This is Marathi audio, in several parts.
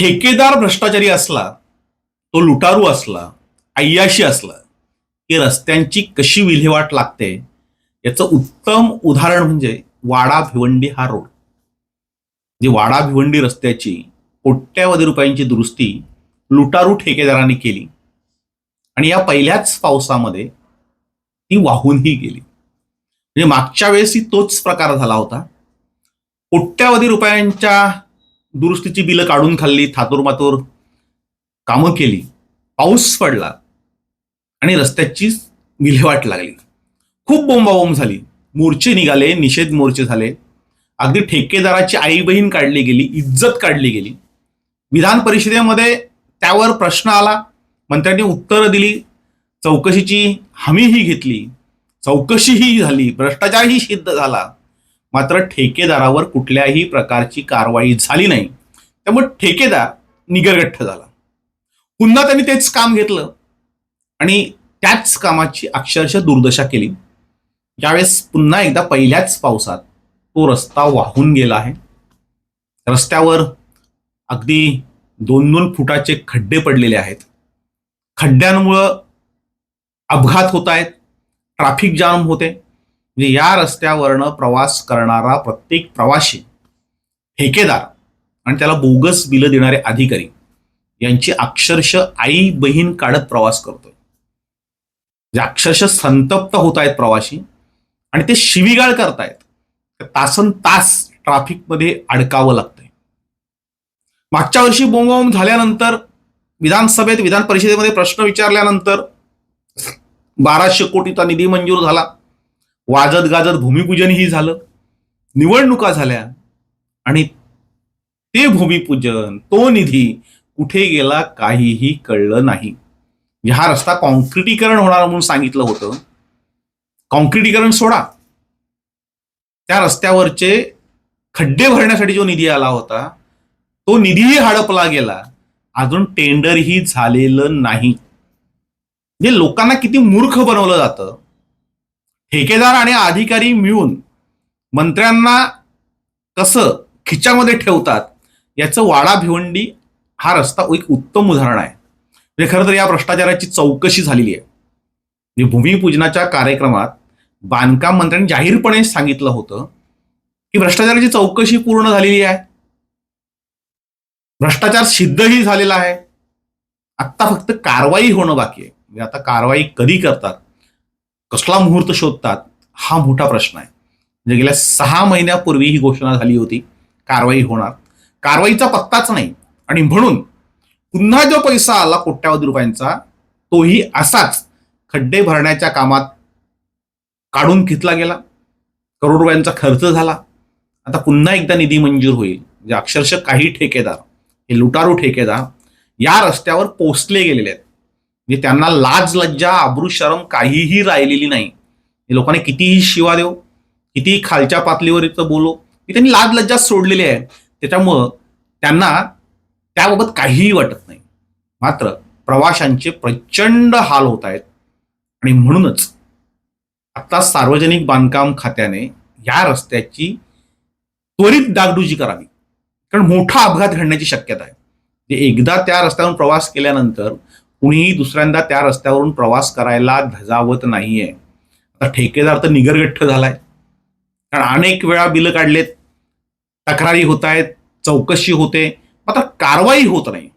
ठेकेदार भ्रष्टाचारी असला तो लुटारू असला अय्याशी असला की रस्त्यांची कशी विल्हेवाट लागते याचं उत्तम उदाहरण म्हणजे वाडा भिवंडी हा रोड. जी वाडा भिवंडी रस्त्याची कोट्यावधी रुपयांची दुरुस्ती लुटारू ठेकेदारांनी केली. आणि या पहिल्याच पावसामध्ये ती वाहूनही गेली. म्हणजे मागच्या वेळेसही तोच प्रकार झाला होता. कोट्यावधी रुपयांच्या दुरुस्तीची बिलं काढून खाल्ली थातूर मातूर कामं केली पाऊस पडला आणि रस्त्याची विल्हेवाट लागली. खूप बोंबाबोंब झाली. मोर्चे निघाले निषेध मोर्चे झाले. अगदी ठेकेदाराची आई बहीण काढली गेली इज्जत काढली गेली. विधान परिषदेमध्ये त्यावर प्रश्न आला. मंत्र्यांनी उत्तरं दिली. चौकशीची हमीही घेतली. चौकशीही झाली. भ्रष्टाचारही सिद्ध झाला. मात्र ठेकेदारावर कुठल्याही प्रकारची कारवाई झाली नाही. त्यामुळे ठेकेदार निगरगठ्ठ झाला. पुन्हा त्यांनी तेच काम घेतलं. आणि त्याच कामाची अक्षरशः दुर्दशा केली. यावेळेस पुन्हा एकदा पहिल्याच पावसात तो रस्ता वाहून गेला आहे. रस्त्यावर अगदी दोन दोन फुटाचे खड्डे पडलेले आहेत. खड्ड्यांमुळं अपघात होत आहेत. ट्रॅफिक जाम होते. म्हणजे या रस्त्यावरनं प्रवास करणारा प्रत्येक प्रवासी ठेकेदार आणि त्याला बोगस बिलं देणारे अधिकारी यांची अक्षरशः आई बहीण काढत प्रवास करतोय. जे अक्षरशः संतप्त होत आहेत प्रवाशी आणि ते शिवीगाळ करतायत. तासन तास ट्राफिकमध्ये अडकावं लागतंय. मागच्या वर्षी बोंबाबोंब झाल्यानंतर विधानसभेत विधान परिषदेमध्ये प्रश्न विचारल्यानंतर बाराशे कोटीचा निधी मंजूर झाला. वाजत गाजत भूमिपूजनही झालं. निवडणुका झाल्या. आणि ते भूमिपूजन तो निधी कुठे गेला काहीही कळलं नाही. हा रस्ता कॉन्क्रिटीकरण होणार म्हणून सांगितलं होतं. कॉन्क्रिटीकरण सोडा. त्या रस्त्यावरचे खड्डे भरण्यासाठी जो निधी आला होता तो निधीही हडपला गेला. अजून टेंडरही झालेलं नाही. म्हणजे लोकांना किती मूर्ख बनवलं जातं. ठेकेदार आणि अधिकारी मिळून मंत्र्यांना कसं खिच्यामध्ये ठेवतात याचं वाडा भिवंडी हा रस्ता एक उत्तम उदाहरण आहे. म्हणजे खरं तर या भ्रष्टाचाराची चौकशी झालेली आहे. म्हणजे भूमिपूजनाच्या कार्यक्रमात बांधकाम मंत्र्यांनी जाहीरपणे सांगितलं होतं की भ्रष्टाचाराची चौकशी पूर्ण झालेली आहे. भ्रष्टाचार सिद्धही झालेला आहे. आत्ता फक्त कारवाई होणं बाकी आहे. म्हणजे आता कारवाई कधी करतात? कसला मुहूर्त शोधतात हा मोठा प्रश्न आहे. म्हणजे गेल्या सहा महिन्यापूर्वी ही घोषणा झाली होती कारवाई होणार. कारवाईचा पत्ताच नाही. आणि म्हणून पुन्हा जो पैसा आला कोट्यावधी रुपयांचा तोही असाच खड्डे भरण्याच्या कामात काढून घेतला गेला. करोड रुपयांचा खर्च झाला. आता पुन्हा एकदा निधी मंजूर होईल. म्हणजे अक्षरशः काही ठेकेदार हे लुटारू ठेकेदार या रस्त्यावर पोचले गेलेले आहेत. म्हणजे त्यांना लाज लज्जा आबरू शरम काहीही राहिलेली नाही. हे लोकांनी कितीही शिवा देव कितीही खालच्या पातळीवर इथं बोलो की त्यांनी लाज लज्जा सोडलेली आहे. त्याच्यामुळं त्यांना त्याबाबत काहीही वाटत नाही. मात्र प्रवाशांचे प्रचंड हाल होत आहेत. आणि म्हणूनच आता सार्वजनिक बांधकाम खात्याने या रस्त्याची त्वरित डागडुजी करावी. कारण मोठा अपघात घडण्याची शक्यता आहे. एकदा त्या रस्त्यावरून प्रवास केल्यानंतर कुणीही दुसऱ्यांदा त्या रस्त्यावरून प्रवास करायला धजावत नाहीये. आता ठेकेदार तर निगरगठ्ठ झालाय. कारण अनेक वेळा बिलं काढलेत. तक्रारी होत आहेत चौकशी होते. मात्र कारवाई होत नाही.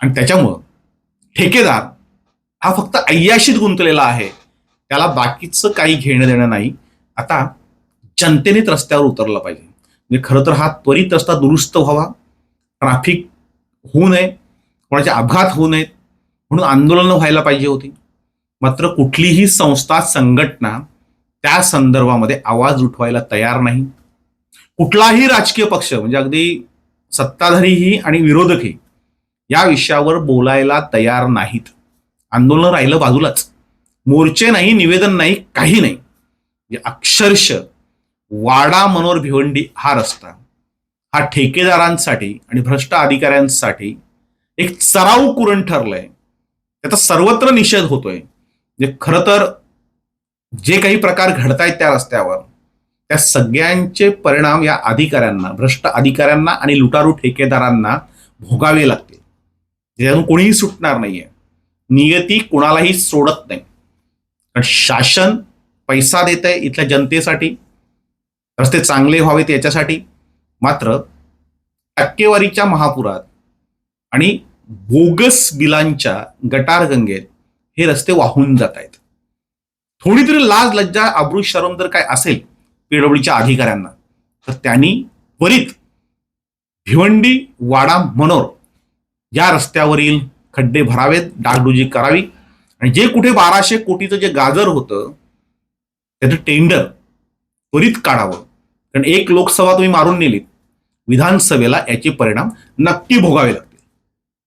आणि त्याच्यामुळं ठेकेदार हा फक्त अय्याशीत गुंतलेला आहे. त्याला बाकीचं काही घेणं देणं नाही. आता जनतेनेच रस्त्यावर उतरलं पाहिजे. म्हणजे खरं तर हा त्वरित रस्ता दुरुस्त व्हावा. ट्रॅफिक होऊ नये. कोणाचे अपघात होऊ नयेत. म्हणून आंदोलनं व्हायला पाहिजे होती. मात्र कुठलीही संस्था संघटना त्या संदर्भामध्ये आवाज उठवायला तयार नाही. कुठलाही राजकीय पक्ष म्हणजे अगदी सत्ताधारीही आणि विरोधकही या विषयावर बोलायला तयार नाहीत. आंदोलन राहिलं बाजूलाच. मोर्चे नाही निवेदन नाही काही नाही. म्हणजे अक्षरश वाडा मनोर भिवंडी हा रस्ता हा ठेकेदारांसाठी आणि भ्रष्ट अधिकाऱ्यांसाठी एक चराव कुरण ठरलंय. त्याचा सर्वत्र निषेध होतोय. म्हणजे खरं तर जे काही प्रकार घडतायत त्या रस्त्यावर त्या सगळ्यांचे परिणाम या अधिकाऱ्यांना भ्रष्ट अधिकाऱ्यांना आणि लुटारू ठेकेदारांना भोगावे लागतील. त्यातून कोणीही सुटणार नाहीये. नियती कुणालाही सोडत नाही. कारण शासन पैसा देत आहे इथल्या जनतेसाठी रस्ते चांगले व्हावेत याच्यासाठी. मात्र टक्केवारीच्या महापुरात आणि बोगस बिलांच्या गटारगंगेत हे रस्ते वाहून जात आहेत. थोडी तरी लाज लज्जा आब्रू शरम जर काय असेल पीडब्ल्यूच्या अधिकाऱ्यांना तर त्यांनी त्वरित भिवंडी वाडा मनोर या रस्त्यावरील खड्डे भरावेत डागडुजी करावी. आणि जे कुठे बाराशे कोटीचं जे गाजर होतं त्याचं टेंडर त्वरित काढावं. कारण एक लोकसभा तुम्ही मारून नेलीत विधानसभेला याचे परिणाम नक्की भोगावे लागतात.